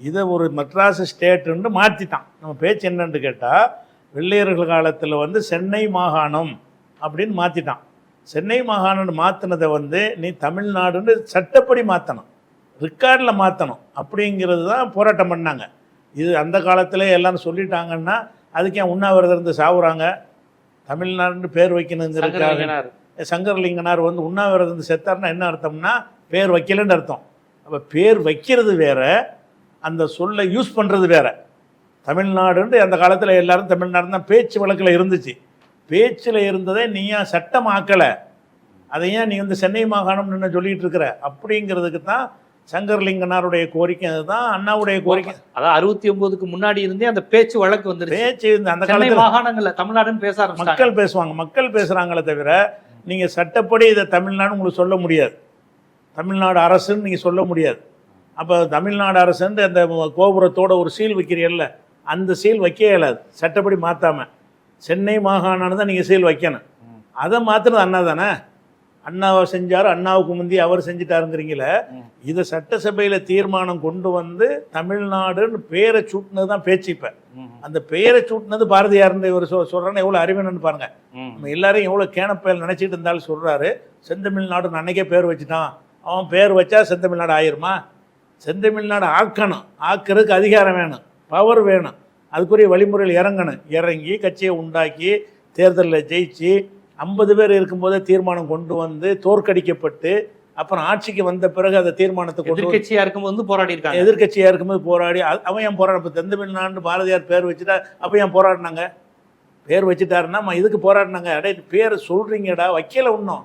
இதை ஒரு மெட்ராஸ் ஸ்டேட்டுன்னு மாற்றிட்டான் நம்ம பேச்சு என்னன்னு கேட்டால் வெள்ளையர்கள் காலத்தில் வந்து சென்னை மாகாணம் அப்படின்னு மாற்றிட்டான் சென்னை மாகாணம்னு மாற்றினதை வந்து நீ தமிழ்நாடுன்னு சட்டப்படி மாற்றணும் ரெக்கார்டில் மாற்றணும் அப்படிங்கிறது தான் போராட்டம் பண்ணாங்க. இது அந்த காலத்தில் எல்லாரும் சொல்லிட்டாங்கன்னா அதுக்கு ஏன் உண்ணாவிரதம் இருந்து சாவுறாங்க? தமிழ்நாடுன்னு பேர் வைக்கணுங்கிறதுக்காக சங்கரலிங்கனார். வந்து உண்ணாவிரதம் செத்தார்னா என்ன அர்த்தம்னா பேர் வைக்கலன்னு அர்த்தம். அப்போ பேர் வைக்கிறது வேற அந்த சொல்லை யூஸ் பண்ணுறது வேற. தமிழ்நாடுன்ட்டு அந்த காலத்தில் எல்லாரும் தமிழ்நாடு தான் பேச்சு வழக்கில் இருந்துச்சு. பேச்சில் இருந்ததை நீ ஏன் சட்டமாக்கலை? அதை ஏன் நீ வந்து சென்னை மாகாணம்னு சொல்லிட்டு இருக்கிற? அப்படிங்கிறதுக்கு தான் சங்கரலிங்கனாருடைய கோரிக்கை. அதுதான் அண்ணாவுடைய கோரிக்கை. அதான் அறுபத்தி ஒன்பதுக்கு முன்னாடி இருந்தே அந்த பேச்சு வழக்கு வந்துருச்சு. பேச்சு அந்த காலத்தில் மாகாணங்கள்ல தமிழ்நாடுன்னு பேச மக்கள் பேசுவாங்க. மக்கள் பேசுகிறாங்களே தவிர நீங்கள் சட்டப்படி இதை தமிழ்நாடு உங்களுக்கு சொல்ல முடியாது. தமிழ்நாடு அரசுன்னு நீங்கள் சொல்ல முடியாது. அப்போ தமிழ்நாடு அரசுன்னு அந்த கோபுரத்தோட ஒரு சீல் வைக்கிறீல்ல அந்த சீல் வைக்க இயலாது சட்டப்படி மாற்றாமல் சென்னை மாகாணம்னு தான் நீங்கள் சீல் வைக்கணும். அதை மாற்றுறது அண்ணா தானே? அண்ணாவை செஞ்சார் அண்ணாவுக்கு முந்தி அவர் செஞ்சிட்டாருங்கிறீங்களே. இதை சட்டசபையில் தீர்மானம் கொண்டு வந்து தமிழ்நாடுன்னு பேரை சூட்டினது தான் பேச்சு இப்போ. அந்த பெயரை சூட்டினது பாரதியார்னு இவர் சொ சொல்கிறேன்னு எவ்வளோ அறிவினன்னு பாருங்க. நம்ம எல்லாரையும் எவ்வளோ கேனப்பயல் நினச்சிட்டு இருந்தாலும் சொல்கிறாரு செந்தமிழ்நாடு அன்னைக்கே பேர் வச்சுட்டான். அவன் பேர் வச்சா செந்தமிழ்நாடு ஆயிருமா? செந்தமிழ்நாடு ஆக்கணும். ஆக்கிறதுக்கு அதிகாரம் வேணும். பவர் வேணும். அதுக்குரிய வழிமுறையில் இறங்கணும். இறங்கி கட்சியை உண்டாக்கி தேர்தலில் ஜெயிச்சு ஐம்பது பேர் இருக்கும்போதே தீர்மானம் கொண்டு வந்து தோற்கடிக்கப்பட்டு அப்புறம் ஆட்சிக்கு வந்த பிறகு அந்த தீர்மானத்தை கொண்டு வந்து எதிர்க்கட்சியா இருக்கும்போது வந்து போராடி இருக்காங்க எதிர்க்கட்சியாக இருக்கும்போது போராடி அவன் ஏன் போராட இப்போ தென்தமிழ்நாடு பாரதியார் பேர் வச்சுட்டா அப்போ ஏன் போராடினாங்க? பேர் வச்சுட்டாருன்னா இதுக்கு போராடினாங்க. அடே பேர் சொல்கிறீங்கடா வைக்கல இன்னும்